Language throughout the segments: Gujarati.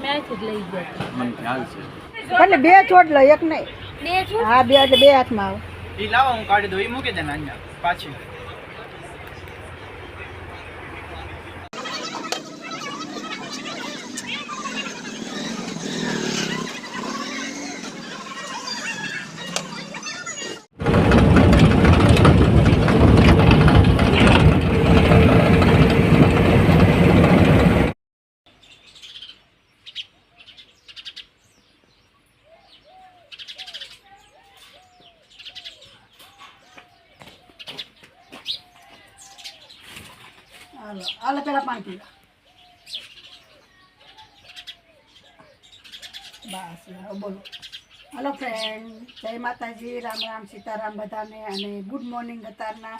અમે અહીંથી જ લઈ ગયા. મને ખ્યાલ છે. એટલે બે ચોટ લો એક નહીં. બે હા બે એટલે બે હાથમાં આવે. એ લાવો હું કાઢી દઉં. એ મૂકી દે અહીંયા પાછી. પેલા પાણી પીવા બસ બોલો હલો ફ્રેન્ડ જય માતાજી રામ રામ સીતારામ બધાને અને ગુડ મોર્નિંગ અત્યારના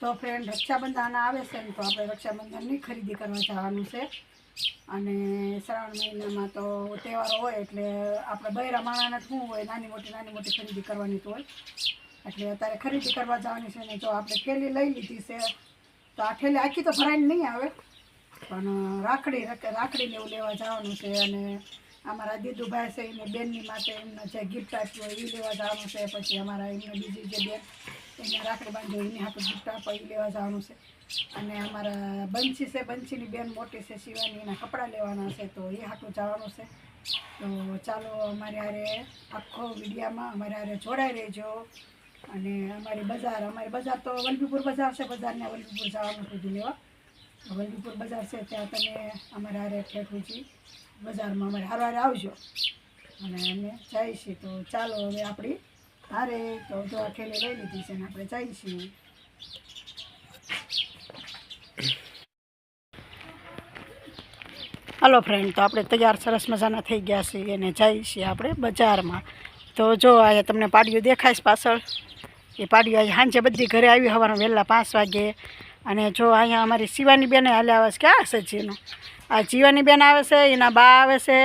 તો ફ્રેન્ડ રક્ષાબંધન આવે છે ને તો આપણે રક્ષાબંધનની ખરીદી કરવા જવાનું છે અને શ્રાવણ મહિનામાં તો તહેવારો હોય એટલે આપણે બૈરા માણાને શું હોય, નાની મોટી નાની મોટી ખરીદી કરવાની તો હોય. એટલે અત્યારે ખરીદી કરવા જવાની છે ને જો આપણે થેલી લઈ લીધી છે. તો આ થેલી આખી તો ભરાઈને નહીં આવે. પણ રાખડી રાખડીને એવું લેવા જવાનું છે અને અમારા દીદુભાઈ છે, એને બેનની માટે એમને જે ગિફ્ટ આપ્યું એ લેવા જવાનું છે. પછી અમારા એમને બીજી જે બેન, એને રાખડી બાંધી એની હાથે ગિફ્ટ આપો એ લેવા જવાનું છે. અને અમારા બંશી છે, બંશીની બેન મોટી છે, શિવાની, એના કપડાં લેવાના છે, તો એ હાટું જવાનું છે. તો ચાલો અમારે હારે આખો મીડિયામાં અમારે હારે જોડાઈ રહેજો. અને અમારી બજાર અમારી બજાર તો વલભીપુર બજાર છે, બજારને વલભીપુર જવાનું કીધું લેવા. વલભીપુર બજાર છે, ત્યાં તમે અમારે હારે ઠેઠું છીએ બજારમાં અમારે હારે હારે આવજો. અને અમે છીએ, તો ચાલો હવે આપણી હારે તો જો આ ઠેલી લઈ લીધી છે ને આપણે છીએ. હલો ફ્રેન્ડ તો આપણે તૈયાર સરસ મજાના થઈ ગયા છીએ અને જઈએ છીએ આપણે બજારમાં. તો જો અહીંયા તમને પાડીઓ દેખાય પાછળ. એ પાડીઓ આજે સાંજે બધી ઘરે આવી હવારમાં વહેલા પાંચ વાગે. અને જો અહીંયા અમારી શિવાની બેને હાલે આવે છે. ક્યાં હશે જીનું? આ જીવાની બેન આવે છે એના બા આવે છે.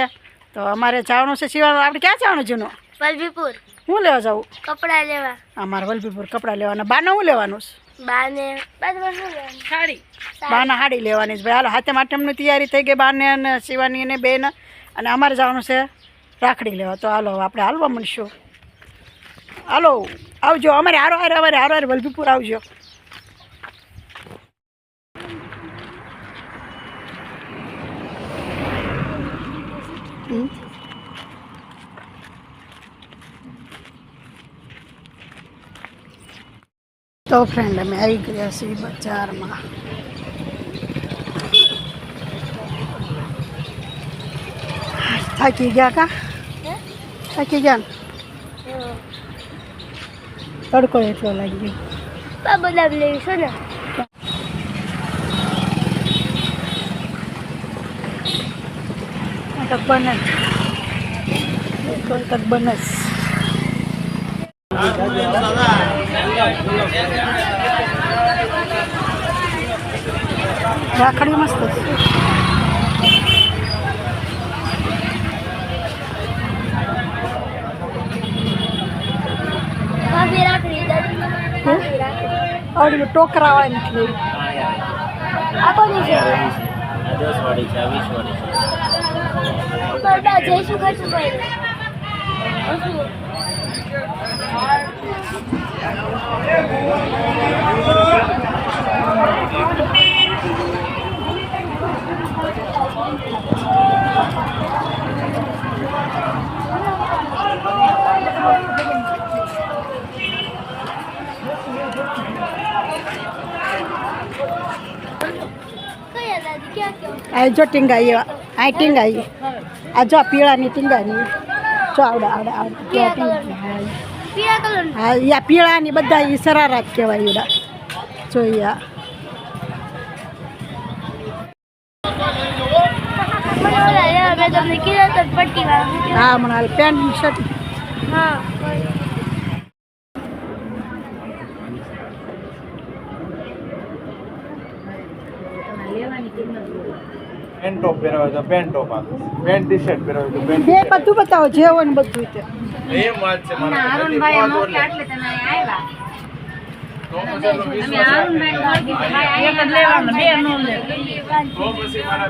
તો અમારે જવાનું છે શિવાનું. આપણે ક્યાં જવાનું જીનું? વલભીપુર. હું લેવા જવું કપડાં લેવા. અમારે વલભીપુર કપડાં લેવાના. બાને હું લેવાનું છે? બાને સાડી. બાના હાડી લેવાની છે. ભાઈ હાલો હાથે માટેમની તૈયારી થઈ ગઈ બાને અને શિવાની અને બેન. અને અમારે જવાનું છે રાખડી લેવા. તો હાલો, આપણે હાલવા મળીશું. હાલો, આવજો. અમારે હારો, હારે, અમારે હારો, હારે, વલભીપુર આવજો. તો ફ્રેન્ડ અમે આવી ગયા છીએ બજારમાં. થાકી ગયા કા? થાકી ગયા તડકો એટલો લાગી ગયો. બા બદામ લેવી છે ને. તક બનસ તક બને. રાખડી મસ્ત છે ભાભી રાખડી ભાભી રાખડી આવડી ટોકરા વાળી નીકળી આ કોની છે. દસ વાળી છે વીસ વાળી છે બા જઈશું કરશું ભાઈ. કયા આ જો ટીંગાઈ આ ટીંગાઈ આ જો આ પીળાની ટીંગાની જો આવડે આવડે આવડે જો આ ટીંગાઈ. હા, પીળા કલર હા ઈ આ પીળાની બધા ઈ સરારા જ કહેવાય એડા જોઈએ આ મને ઓલા યાર મેં તમને કીધું તો પટ્ટી વાળા હા મને હાલ પેન્ટ શર્ટ હા પેન્ટ ટોપ પહેરાવે તો પેન્ટ ટોપ આપે પેન્ટ ટી શર્ટ પહેરાવે તો પેન્ટ બે બધું બતાવો જે હોય ને બધું તે. એમ વાત છે મારા બધી પાંચ ઓરલે. તો પછી એનો વિશ્વાસ રાખે. તો પછી મારા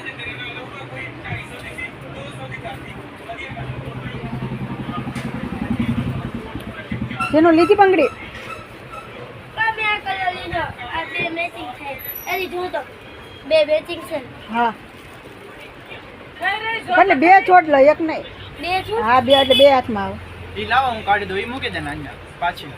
જેનો લીધી બંગડી? આ કલર લીધો. આ બે મેચિંગ છે. હા. એટલે બે ચોટ લો એક નહીં. બે હા બે એટલે બે હાથમાં આવે. ઈ લાવો હું કાઢી દઉં. એ મૂકી દે ને અહીંયા પાછી.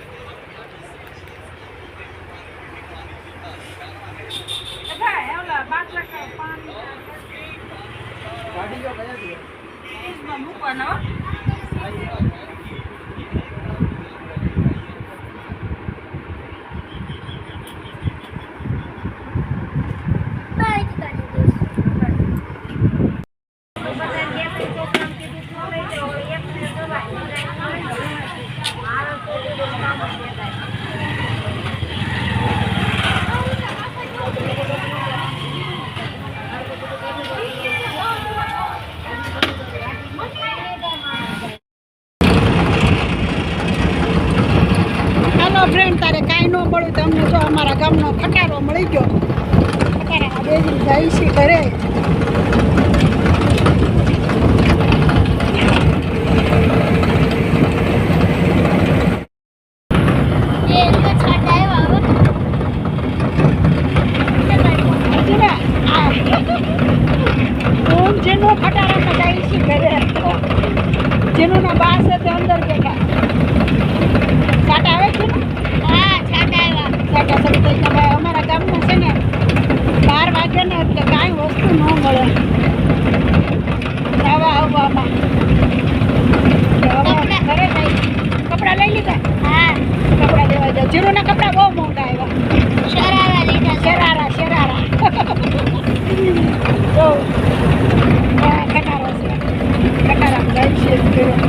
બાય કાઢી દઈશ હાલો ફ્રેન્ડ તારે કાંઈ ન મળ્યું તમને જો ગામનો ખટારો મળી ગયો. ખટારા બે દિન જાય છે ઘરે. Wow! Kakaroon siya. Kakaroon. Dahil siya.